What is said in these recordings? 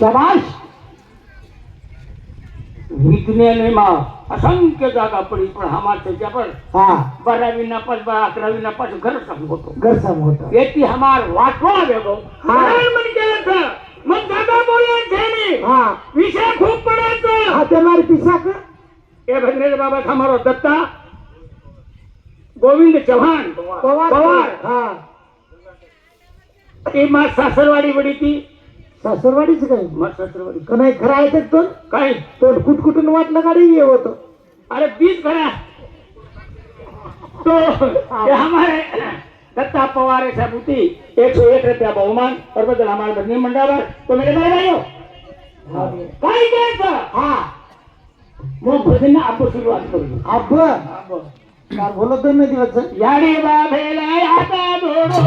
शबाश विज्ञाने मा असंख्य जागा पडी पण हा मार त्याच्यावर हा. बारावी नापास बा अकरावी नापास घर सांगतो गरसम होत येती हमार वाटवा वेगो हा. केलं तर मग दादा हा. विषय खूप पडायचं. हा ते मारी पिसा का ए भद्रेश बाबा हमारो दत्ता. गोविंद चव्हाण. पवार. हा. ती मा सासरवाडी बडी ती. सासरवाडीच काय? सासरवाडी. का नाही खरं आहे तो काय? तो कुटकुटून वाटलं गाडी ये होत? अरे बीज खरा तो ये हमारे दत्ता पवार साबुती एक सौ एक रुपया बहुमान. और बदल हमारे बदनी मंडावर तो मेरे भाई काय घ्यायचं हा. मग भजन आपण सुरुवात करू. अब काय बोलत दोन दिवस याडी बाबेला आता दोडो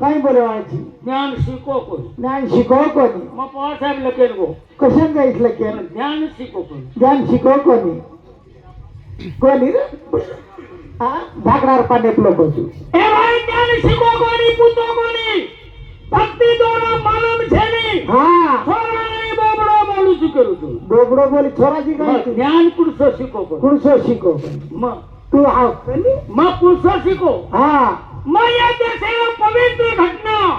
काय बोलवायची ज्ञान शिको कोण. ज्ञान शिको कोणी. मग पवारसाहेब लकेल गो कशात जायचं लकेल ज्ञान शिको कोणी ज्ञान शिको कोणी कोणी? ભાગનાર પાડે લોકો છું એ ભાઈ જ્ઞાન શીખો કોની પૂછો કોની ભક્તિ દોરો માનવ છે ની હા છોરા નહીં બોબડો બોલું છું કરું છું બોબડો બોલી છોરાજી કહે જ્ઞાન કુરસો શીખો કુરસો શીખો તું આવ માં કુરસો શીખો હા માયા દેશેનો પવિત્ર ઘટના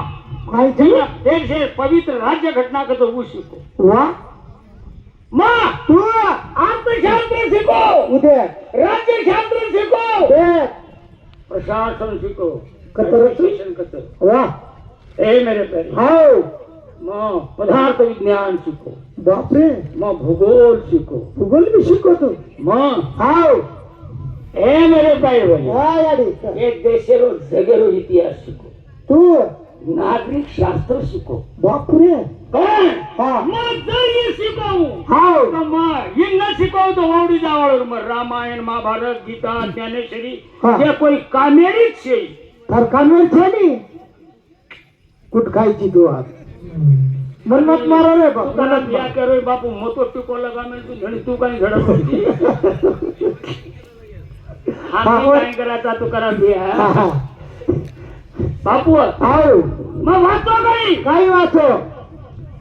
કાઈ છે દેશ છે પવિત્ર રાજ્ય ઘટના કરતો હું શીખો વાહ માં તું અર્થશાસ્ત્ર શીખો ઉદય રાજ્યશાસ્ત્ર शिको! प्रशासन शिको. Administration कतर. वा! ए मेरे प्यारे. हाव! मग पदार्थ विज्ञान शिको. बापरे! मग भूगोल शिको. भूगोल बी शिकवतो. मग हाव! ए मेरे भाई भाई हा याडी. एक देशेरो जगेरो इतिहास शिको. तू नागरिक शास्त्र शिको बापरे. काय? मग जर हे शिकवू तर मग रामायण महाभारत गीता ज्ञानेश्वरी कोई कामेरी शे. तर कामेर छेनी. कुटकायची तू आज? मारा रे बाप गलत या करे बापू मोतो टिकोला कामेर तू धणी तू काही घडत होती? हा काय करायचा? तू करा બાપુઅત હાઉ માં વાતો કરી કઈ વાતો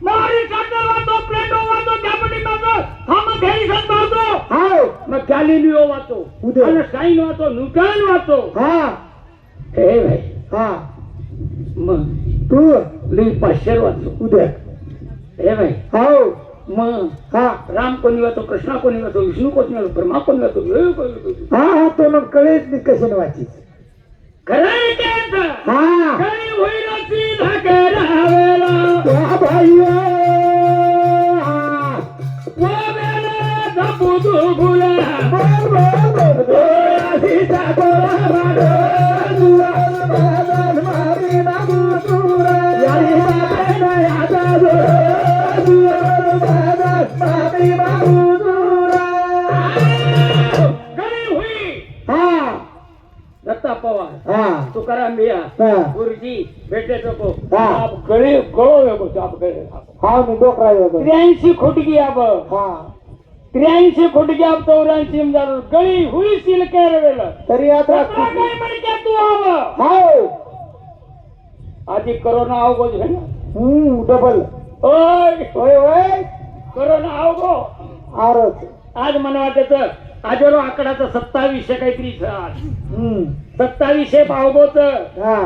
મારી કાતર વાતો પ્લેટો વાતો જાપાની વાતો હામાં ઘેરી સત વાતો હાઉ માં ગાલિલિયો વાતો અને સાઈન વાતો નુકાન વાતો હા એ ભાઈ હા માં તું લી પાશેર વાતો ઉદે એ ભાઈ હાઉ માં હા રામ કોની વાતો કૃષ્ણ કોની વાતો વિષ્ણુ કોની વાતો બ્રહ્મા કોની વાતો હા હા તો મને કળે જ કશન વાંચી नाही पवार तुकाराम बिया गुरुजी भेटले हा. मी डोकरा त्र्याऐंशी खोटगी आप. त्र्याऐंशी खोटगी आप चौऱ्याऐंशी गळी हुई सील तरी आता तू आव आधी करोना आवगो झाला हम्म डबल ओय. ओय ओय. करोना आवगो आरच. आज मला वाटत आजोलो आकडाचा सत्तावीसशे काहीतरी आज सत्तावीसशे पावगोच हा.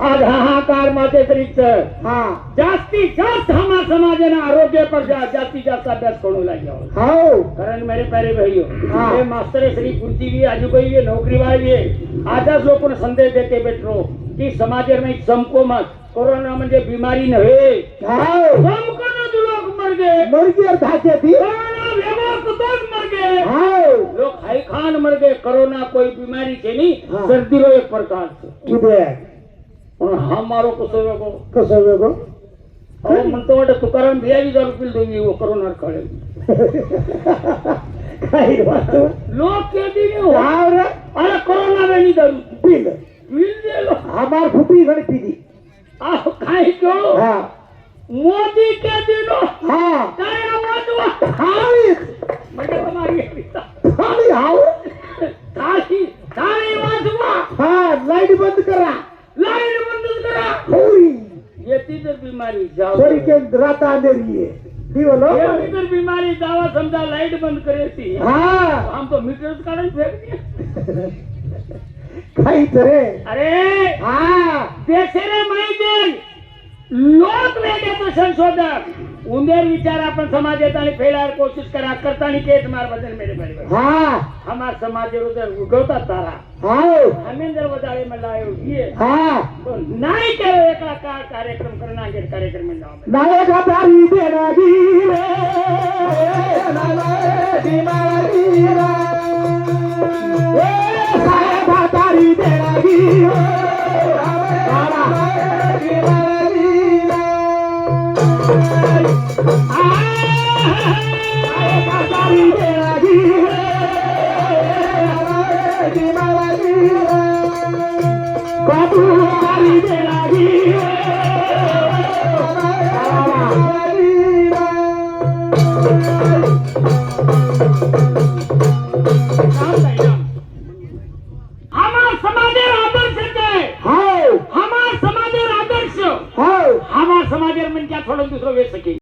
आज हाहाकार मातेकरीचं हा. जास्तीत जास्त हमारा समाज आरोग्य पर जास्तीत जास्त अभ्यास करू लाग्यो हो. कारण मेरे प्यारे भाइयों। ये मास्टर श्री कुर्सी भी आजू भाई ये नौकरी वाले आजच लोक संदेश देते बेटरो की समाज में चमको मत. कोरोना म्हणजे बीमारी नव्हे. चमकन लोक मर गए ती. कोरोना भेगो कतोच मर गए हो ખાન મર ગયે કોરોના કોઈ બીમારી છે નહીં શરદી નો એક પ્રકાર છે પણ હા મારો કસો વેગો કસો વેગો હવે મને તો વાટે તુકારામ ભિયાવી જાવ પીલ દેવી એવો કોરોના કાળે કઈ વાત લોક કે દીને વાવ રે અરે કોરોના રે ની દારૂ પીલ પીલ દે લો આમાર ફૂટી ઘણી પીધી આ કાઈ જો હા મોદી કે દીનો હા કાઈ આવાજ હા મને તમારી आणि हाव. काही काही वाजवा. हा लाइट बंद करा. लाइट बंद करा. होई. येते तर बिमारी जाओ थोडी के रात अंधेरी आहे. दिवलो येते तर बिमारी जावा समजा लाइट बंद करे ती हा हम तो मीटर काढून फेक काही तरे अरे हा. देशे रे माहिती लोक वेगळे संशोधन. उंदेर विचार आपण समाजात आणि फैलायला कोशिश करा. करताना केस मार बदल मेरे बरोबर हा. हमार समाज जर उगवतात तारा. हाव आम्ही जर वजाळे मला ये हा. पण नाही केलं एका का कार्यक्रम करणार कार्यक्रम म्हणलं नायका तारी देणारी रे नायकी मारी रे. समाजेर म्हणजे थोडं दुसरं वेळ सकी